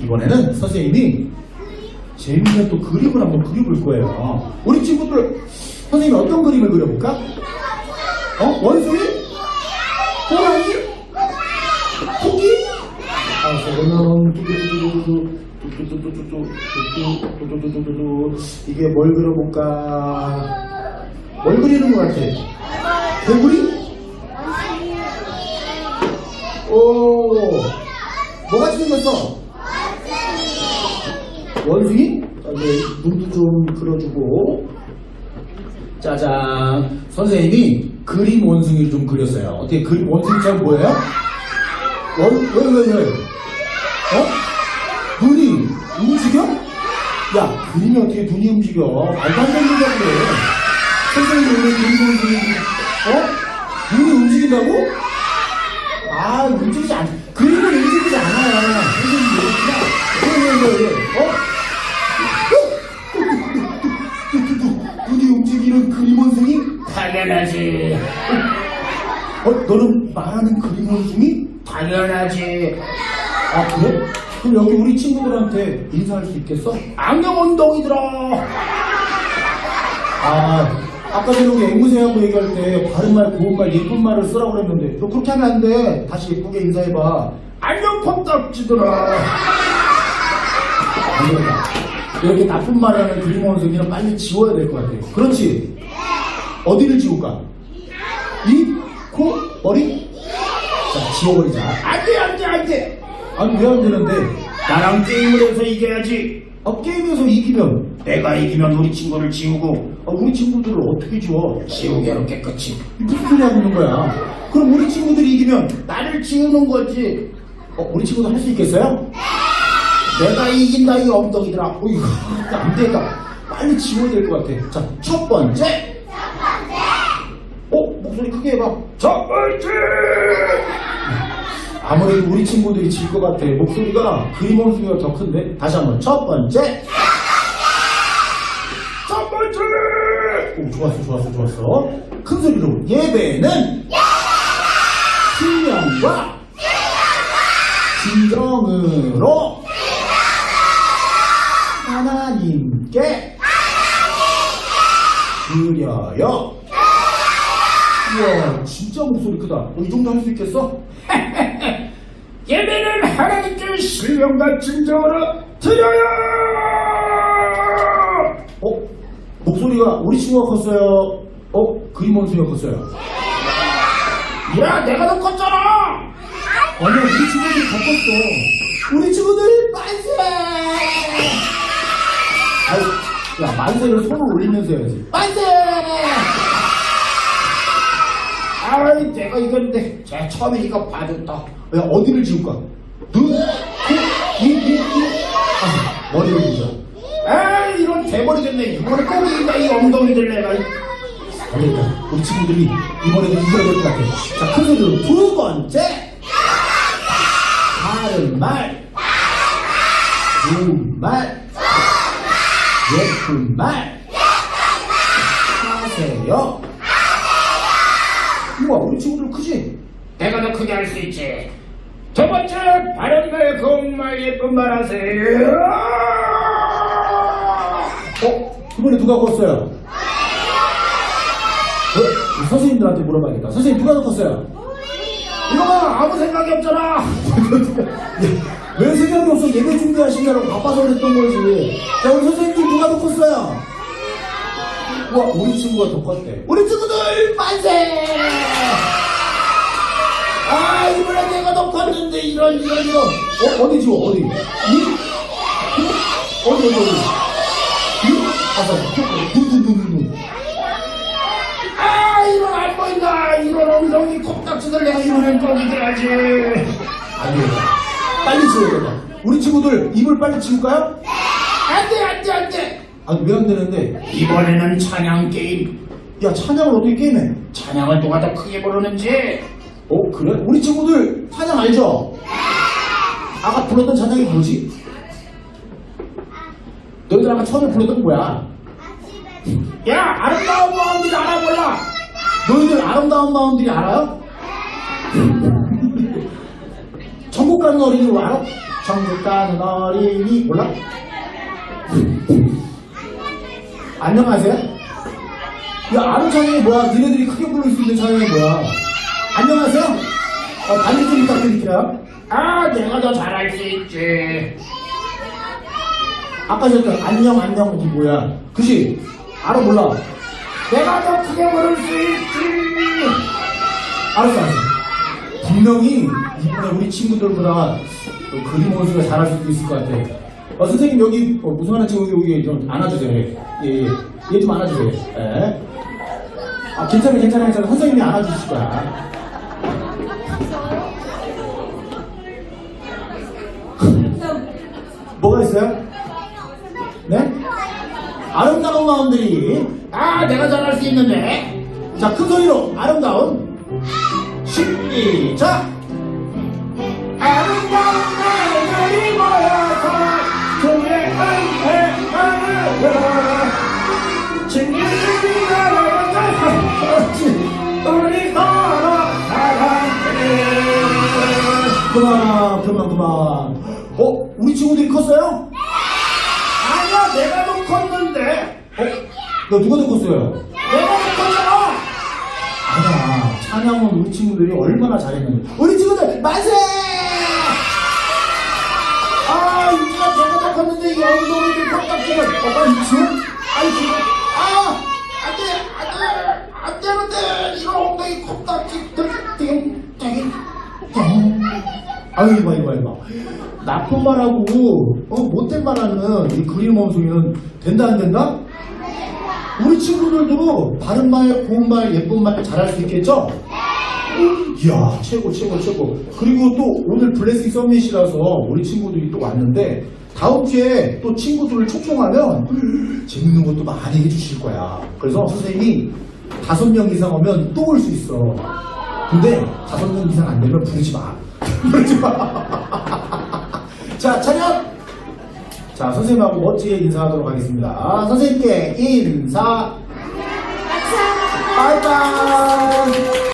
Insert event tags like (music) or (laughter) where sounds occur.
이번에는 선생님이 재밌는 또 그림을 한번 그려볼 거예요. 우리 친구들, 선생님이 어떤 그림을 그려볼까? 어? 원숭이? 호랑이? 토끼? 알았어, 그러면 이게 뭘 그려볼까? 뭘 그리는 것 같아? 개구리? 오, 뭐가 생겼어? 원숭이? 자, 이제 눈도 좀 그려주고. 짜잔. 선생님이 그림 원숭이를 좀 그렸어요. 어떻게 그림 원숭이처럼 뭐예요? 원, 왜, 왜, 왜? 어? 눈이 움직여? 야, 그림이 어떻게 눈이 움직여? 말도 안 되는 얘기야, 그래. 선생님이 왜 그림 원숭이, 어? 눈이 움직인다고? 아, 움직이지 않, 그림 당연하지. 어, 너는 말하는 그림 원숭이? 당연하지. 아, 그래? 그럼 여기 우리 친구들한테 인사할 수 있겠어? 안경 운동이들아. 아, 아까 전에 우리 앵무새하고 얘기할 때 바른 말, 고운 말, 예쁜 말을 쓰라고 그랬는데 너 그렇게 하면 안 돼. 다시 예쁘게 인사해봐. 안녕 되겠다. 이렇게 나쁜 말을 하는 그림 원숭이는 빨리 지워야 될 것 같아요. 그렇지. 어디를 지울까? 입, 코, 머리? 자, 지워버리자. 안 돼 안 돼 안 돼. 아니, 왜 안 되는데? 나랑 게임을 해서 이겨야지. 아, 게임에서 이기면, 내가 이기면 우리 친구를 지우고 아, 우리 친구들을 어떻게 지워? 지우개로 깨끗이. 무슨 소리 하고 있는 거야? 그럼 우리 친구들이 이기면 나를 지우는 거지. 어, 우리 친구들 할수 있겠어요? 내가 이긴다 이 엉덩이들아. 어, 이거 안 되겠다. 빨리 지워야 될 것 같아. 자, 첫 번째. 어, 목소리 크게 해봐. 첫 번째. 아무래도 우리 친구들이 질 것 같아. 목소리가 그림 원숭이가 더 큰데. 다시 한번. 첫 번째. 첫 번째. 오, 좋았어, 좋았어, 좋았어. 큰 소리로. 예배는 신령과 진정으로 하나님께 드려요. 우와, 진짜 목소리 크다. 어, 이 정도 할 수 있겠어? (laughs) 예배는 하나님께 신령과 진정으로 드려요. 어? 목소리가 우리 친구가 컸어요? 어? 그림 원숭이가 컸어요? 야 내가 더 컸잖아. 아니야, 우리 친구들이 더 컸어. 우리 친구들 만세! 아이, 야, 만세를 손을 올리면서 해야지. 만세! 아이 내가 이겼는데 제 처음이니까 봐줬다. 야, 어디를 지울까? 눈, 코, 입, 입, 입. 아, 머리를 보자. 아 이런 대머리 됐네. 이번에 꼭 이긴다 이 엉덩이들 내가. 알겠다. 우리 친구들이 이번에도 이겨야 될 것 같아. 자, 큰 소리로 두 번째. 바른 말. 좋은 말. 예쁜 말. 하세요. 우와, 우리 친구들 크지? 내가 더 크게 할 수 있지. 첫 번째 바른 말, 고운 말, 예쁜 말 하세요. 어? 이번에 누가 컸어요? 어? 선생님들한테 물어봐야겠다. 선생님 누가 더 컸어요? 이거 봐 아무 생각이 없잖아. 왜 생각이 없어? 예배 준비하시느라고 바빠서 그랬던 거지. 자, 우리 선생님 누가 더 컸어요? 우와, 우리 친구가 더 컸대. 우리 친구들 만세! 컸는데 이런 이런 이런. 어, 어디 지워, 어디? 이? 어디, 어디, 어디? 이? 눈, 눈. 아 이런 안 보인다. 이런 엉덩이 콩딱지들 내가 꼭 이겨야지. 안 되겠다. 빨리 지워야겠다. 우리 친구들 입을 빨리 지울까요? 안돼 안돼 안돼. 아니, 왜 안 되는데? 이번에는 찬양 게임. 야, 찬양을 어떻게 게임해? 찬양을 누가 더 크게 부르는지. 어, 그래? 우리 친구들 찬양 알죠? 아까 불렀던 찬양이 뭐지? 너희들 아까 처음에 불렀던 거 뭐야? 야 아름다운 마음들 알아볼라. 너희들 아름다운 마음들이 알아요? (laughs) 천국 가는 어린이로 알아? 천국 가는 어린이 몰라? 안녕하세요? 야 아는 찬양이 뭐야? 니네들이 크게 부를 수 있는 찬양이 뭐야? 안녕하세요? 어, 반주 좀 부탁드릴게요. 아, 내가 더 잘할 수 있지. 아까 전에 안녕 안녕 이게 뭐야? 그지? 알아 몰라? 내가 더 크게 부를 수 있지. 알았어 알았어. 분명히 이번에 우리 친구들보다 또 그림 원수가 잘할 수도 있을 것 같아. 어, 선생님 여기 어, 무슨 하나 친구 여기 좀 안아주세요. 예, 예. 얘 좀 안아주세요. 예. 아 괜찮아 괜찮아 괜찮아. 선생님이 안아주실 거야. 네? 아름다운 마음들이 아, 내가 잘할 수 있는데. 자, 큰 소리로 아름다운 시작! 아름다운 날들이 모여서 종의 은혜하는 진리가 나가서 우리 서로 사랑해 그만, 그만, 그만. 어? 우리 친구들이 컸어요? 내가 더 컸는데 어? 너 누가 더 컸어요? 내가 더 컸잖아 아니야. 찬양은 우리 친구들이 얼마나 잘했는데. 우리 친구들, 만세! 아, 이지가 제가 더 컸는데 이 엉덩이들 팍팍지가 어, 빨리 지금? 아니, 지금. 아! 안 돼! 안 돼! 안 되는데! 이거 엉덩이 콩딱지, 띵, 띵, 띵. 아유, 이봐, 이봐, 이봐. 나쁜 말하고, 어, 못된 말하는 이 그림 원숭이는 된다, 안 된다? 우리 친구들도 바른 말, 고운 말, 예쁜 말 잘할 수 있겠죠? 이야, 최고, 최고, 최고. 그리고 또 오늘 블레싱 서밋이라서 우리 친구들이 또 왔는데, 다음 주에 또 친구들을 초청하면 재밌는 것도 많이 해주실 거야. 그래서 선생님이 다섯 명 이상 오면 또 올 수 있어. 근데 다섯 명 이상 안 되면 부르지 마. 부르지 마. 자, 차렷! 자, 선생님하고 멋지게 인사하도록 하겠습니다. 선생님께 인사. 바이바이.